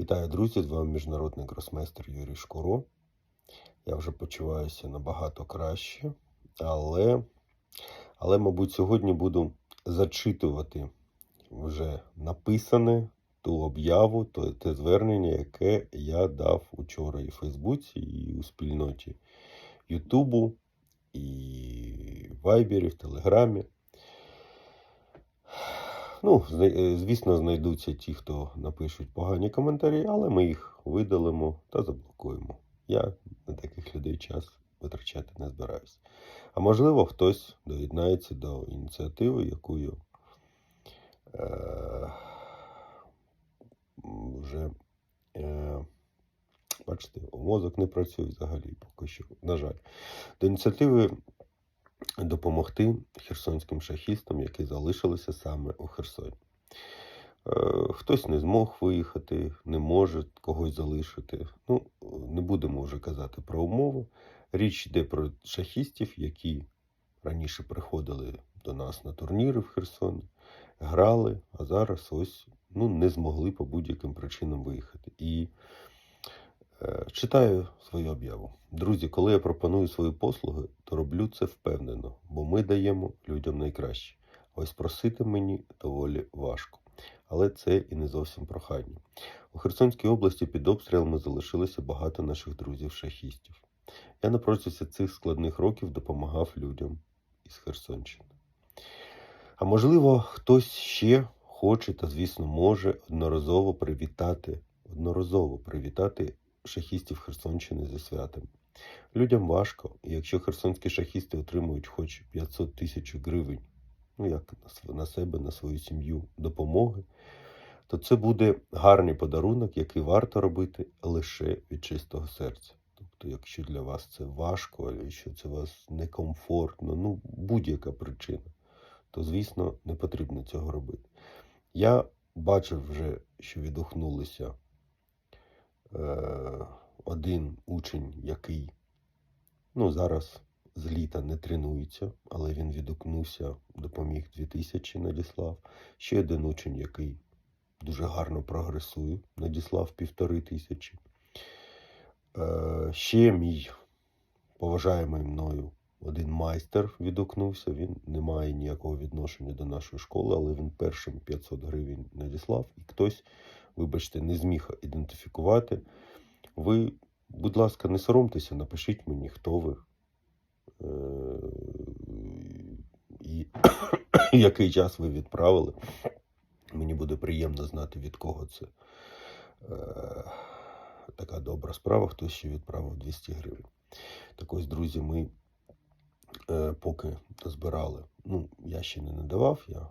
Вітаю, друзі! З вами міжнародний гросмейстер Юрій Шкуро. Я вже почуваюся набагато краще, але, але, мабуть, сьогодні буду зачитувати вже написане ту об'яву, те звернення, яке я дав учора і в Фейсбуці, і у спільноті Ютубу, і в Вайбері, в Телеграмі. Ну, е, звісно, знайдуться ті, хто напишуть погані коментарі, але ми їх видалимо та заблокуємо. Я на таких людей час витрачати не збираюся. А можливо, хтось доєднається до ініціативи, якою е, вже, е, бачите, мозок не працює взагалі поки що, на жаль. До ініціативи допомогти херсонським шахістам, які залишилися саме у Херсоні. Е, Хтось не змог виїхати, не може когось залишити. Ну, не будемо вже казати про умови. Річ йде про шахістів, які раніше приходили до нас на турніри в Херсон, грали, а зараз ось ну, не змогли по будь-яким причинам виїхати. І Читаю свою об'яву. Друзі, коли я пропоную свої послуги, то роблю це впевнено, бо ми даємо людям найкраще. Ось просити мені доволі важко. Але це і не зовсім прохання. У Херсонській області під обстрілами залишилося багато наших друзів-шахістів. Я на протязі цих складних років допомагав людям із Херсонщини. А можливо, хтось ще хоче та, звісно, може одноразово привітати, одноразово привітати шахістів Херсонщини зі святом. Людям важко, і якщо херсонські шахісти отримують хоч 500 тисяч гривень, ну як на себе, на свою сім'ю допомоги, то це буде гарний подарунок, який варто робити лише від чистого серця. Тобто, якщо для вас це важко, якщо це вас некомфортно, ну будь-яка причина, то звісно не потрібно цього робити. Я бачив вже, що відгукнулися е, один учень, який ну, зараз з літа не тренується, але він відгукнувся, допоміг 2000, надіслав. Ще один учень, який дуже гарно прогресує, надіслав півтори тисячі. Е, ще мій поважаємий мною один майстер відгукнувся. Він не має ніякого відношення до нашої школи, але він першим 500 гривень надіслав, і хтось, вибачте, не зміг ідентифікувати. Ви, будь ласка, не соромтеся, напишіть мені, хто ви. Е, І який час ви відправили. Мені буде приємно знати, від кого це е, така добра справа, хтось ще відправив 200 гривень. Так ось, друзі, ми е, поки назбирали, ну, я ще не надавав, я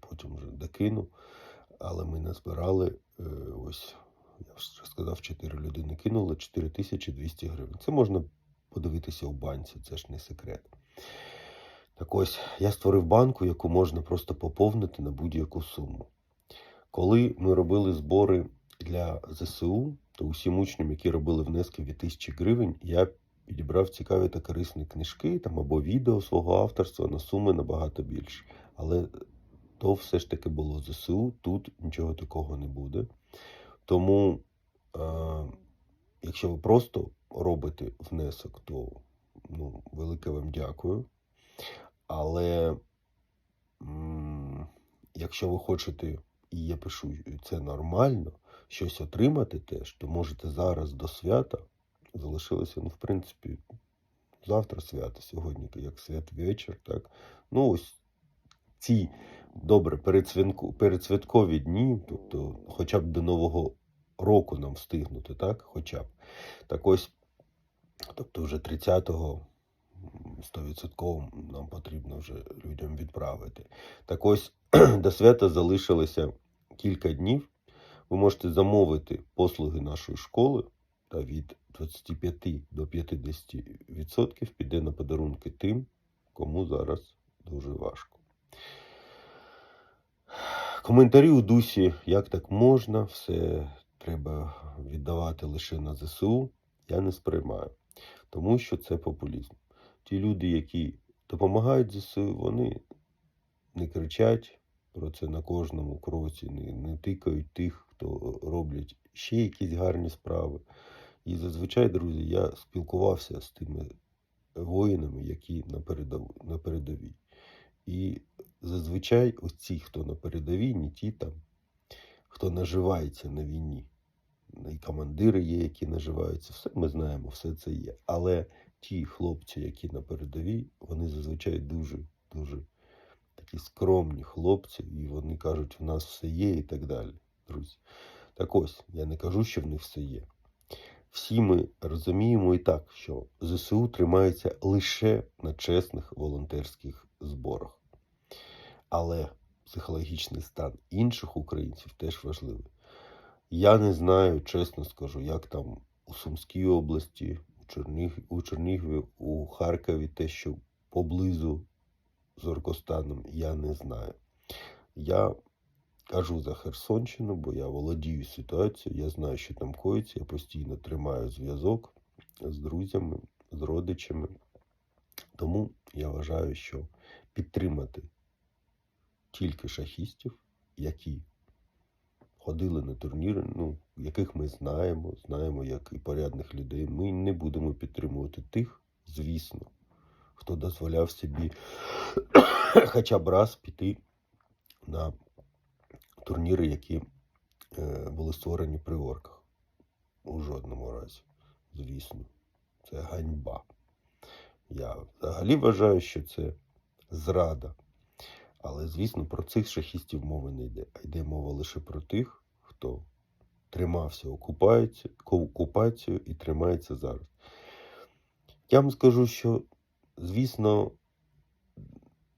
потім вже докину, але ми назбирали е, ось, я вже сказав, 4 людини кинули 4200 гривень. Це можна подивитися у банці, це ж не секрет. Так ось, я створив банку, яку можна просто поповнити на будь-яку суму. Коли ми робили збори для ЗСУ, то усім учням, які робили внески від 1000 гривень, я підібрав цікаві та корисні книжки там, або відео свого авторства на суми набагато більше. Але то все ж таки було ЗСУ, тут нічого такого не буде. Тому, е, якщо ви просто робите внесок, то ну, велике вам дякую. Але м, якщо ви хочете, і я пишу, це нормально, щось отримати теж, то можете зараз до свята залишилося, ну, в принципі, завтра свято, сьогодні як святвечір, так? Ну, ось ці добре передсвяткові дні, тобто хоча б до Нового року нам встигнути, так? Хоча б. Так ось, тобто вже 30-го м, 100% нам потрібно вже людям відправити. Так ось до свята залишилося кілька днів. Ви можете замовити послуги нашої школи та від 25 до 50% піде на подарунки тим, кому зараз дуже важко. Коментарі у дусі, як так можна, все треба віддавати лише на ЗСУ, я не сприймаю, тому що це популізм. Ті люди, які допомагають ЗСУ, вони не кричать про це на кожному кроці, не, не тикають тих, хто роблять ще якісь гарні справи. І зазвичай, друзі, я спілкувався з тими воїнами, які на, передовій. І зазвичай ось ці, хто на передовій, не ті там, хто наживається на війні. І командири є, які наживаються, все ми знаємо, все це є. Але ті хлопці, які на передовій, вони зазвичай дуже, дуже такі скромні хлопці, і вони кажуть, в нас все є і так далі, друзі. Так ось, я не кажу, що в них все є. Всі ми розуміємо і так, що ЗСУ тримається лише на чесних волонтерських зборах. Але психологічний стан інших українців теж важливий. Я не знаю, чесно скажу, як там у Сумській області, у, Чернігів, у Чернігові, у Харкові, те, що поблизу з Оркостаном, я не знаю. Я кажу за Херсонщину, бо я володію ситуацією, я знаю, що там коїться, я постійно тримаю зв'язок з друзями, з родичами. Тому я вважаю, що підтримати тільки шахістів, які ходили на турніри, ну, яких ми знаємо, знаємо, як і порядних людей. Ми не будемо підтримувати тих, звісно, хто дозволяв собі хоча б раз піти на турніри, які е, були створені при орках. У жодному разі, звісно, це ганьба. Я взагалі вважаю, що це зрада. Але, звісно, про цих шахістів мови не йде. А йде мова лише про тих, хто тримався окупацію і тримається зараз. Я вам скажу, що, звісно,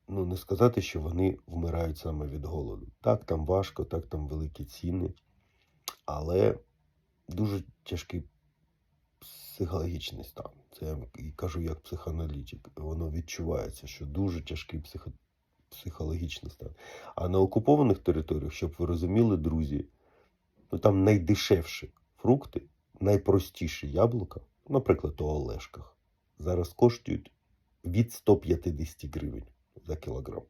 ну, не сказати, що вони вмирають саме від голоду. Так, там важко, так, там великі ціни, але дуже тяжкий психологічний стан. Це я кажу як психоаналітик. Воно відчувається, що дуже тяжкий психо... психологічний стан. А на окупованих територіях, щоб ви розуміли, друзі, ну там найдешевші фрукти, найпростіші яблука, наприклад, у Олешках, зараз коштують від 150 гривень за кілограм.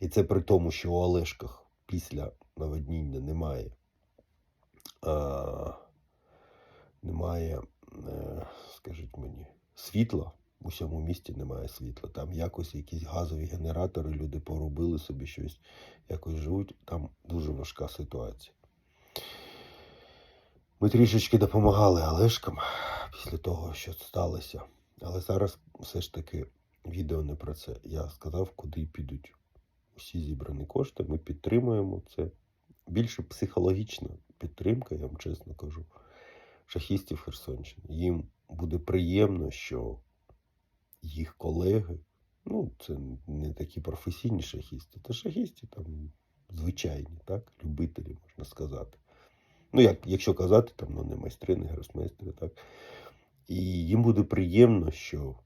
І це при тому, що у Олешках після наводніння немає. А, немає, е, скажіть мені, світла. У всьому місті немає світла. Там якось якісь газові генератори, люди поробили собі щось, якось живуть. Там дуже важка ситуація. Ми трішечки допомагали Олешкам після того, що сталося. Але зараз все ж таки відео не про це. Я сказав, куди підуть усі зібрані кошти. Ми підтримуємо це. Більше психологічна підтримка, я вам чесно кажу, шахістів Херсонщини. Їм буде приємно, що їх колеги, ну, це не такі професійні шахісти, це шахісти там звичайні, так, любителі, можна сказати. Ну, як, якщо казати, там, ну, не майстри, не гросмейстери, так. І їм буде приємно, що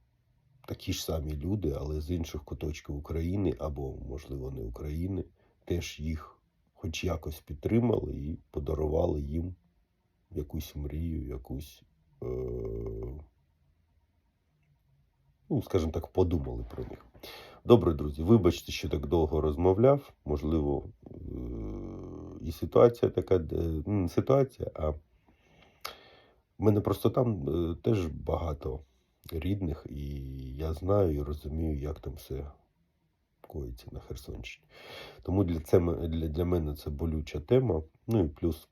такі ж самі люди, але з інших куточків України або, можливо, не України, теж їх хоч якось підтримали і подарували їм якусь мрію, якусь, е- ну, скажімо так, подумали про них. Добре, друзі, вибачте, що так довго розмовляв. Можливо, е- і ситуація така, ну, не ситуація, а в мене просто там е, теж багато рідних, і я знаю і розумію, як там все коїться на Херсонщині. Тому для, це, для, для мене це болюча тема. Ну і плюс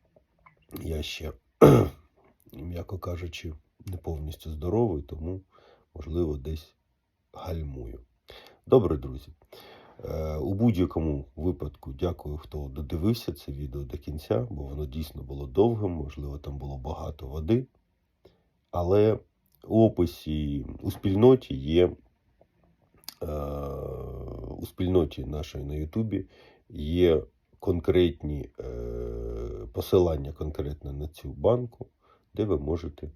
я ще, м'яко кажучи, не повністю здоровий, тому, можливо, десь гальмую. Добре, друзі. Е, У будь-якому випадку дякую, хто додивився це відео до кінця, бо воно дійсно було довгим, можливо, там було багато води. Але у описі у спільноті є е, у спільноті нашої на Ютубі є конкретні е, посилання конкретно на цю банку, де ви можете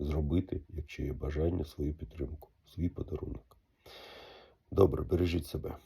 зробити, якщо є бажання, свою підтримку, свій подарунок. Добре, бережіть себе.